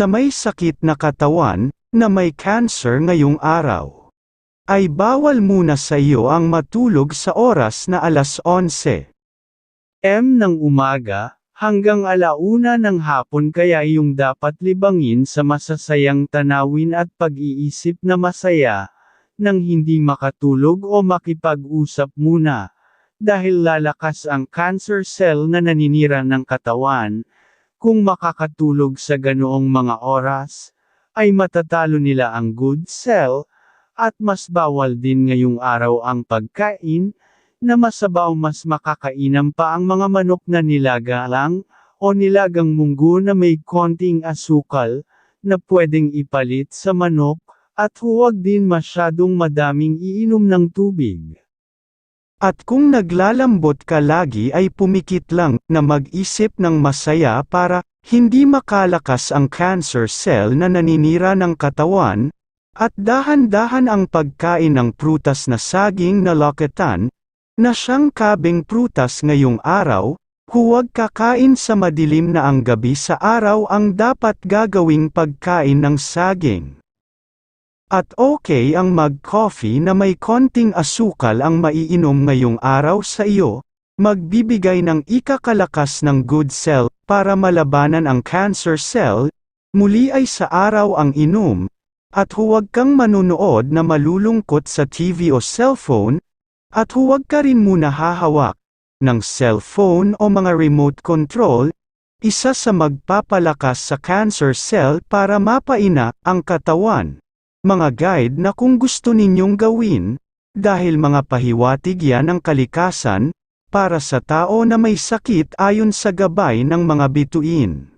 sa may sakit na katawan, na may cancer ngayong araw. Ay bawal muna sa iyo ang matulog sa oras na alas 11. M ng umaga, hanggang alauna ng hapon kaya yung dapat libangin sa masasayang tanawin at pag-iisip na masaya, nang hindi makatulog o makipag-usap muna, dahil lalakas ang cancer cell na naninira ng katawan, kung makakatulog sa ganoong mga oras, ay matatalo nila ang good cell, at mas bawal din ngayong araw ang pagkain, na masabaw mas makakainam pa ang mga manok na nilaga lang, o nilagang munggo na may konting asukal, na pwedeng ipalit sa manok, at huwag din masyadong madaming iinom ng tubig. At kung naglalambot ka lagi ay pumikit lang na mag-isip ng masaya para hindi makalakas ang cancer cell na naninira ng katawan, at dahan-dahan ang pagkain ng prutas na saging na loketan, na siyang kabing prutas ngayong araw, huwag kakain sa madilim na ang gabi sa araw ang dapat gagawing pagkain ng saging. At okay ang mag-coffee na may konting asukal ang maiinom ngayong araw sa iyo, magbibigay ng ikakalakas ng good cell para malabanan ang cancer cell, muli ay sa araw ang inom, at huwag kang manunood na malulungkot sa TV o cellphone, at huwag ka rin muna hahawak ng cellphone o mga remote control, isa sa magpapalakas sa cancer cell para mapaina ang katawan. Mga guide na kung gusto ninyong gawin, dahil mga pahiwatig yan ng kalikasan, para sa tao na may sakit ayon sa gabay ng mga bituin.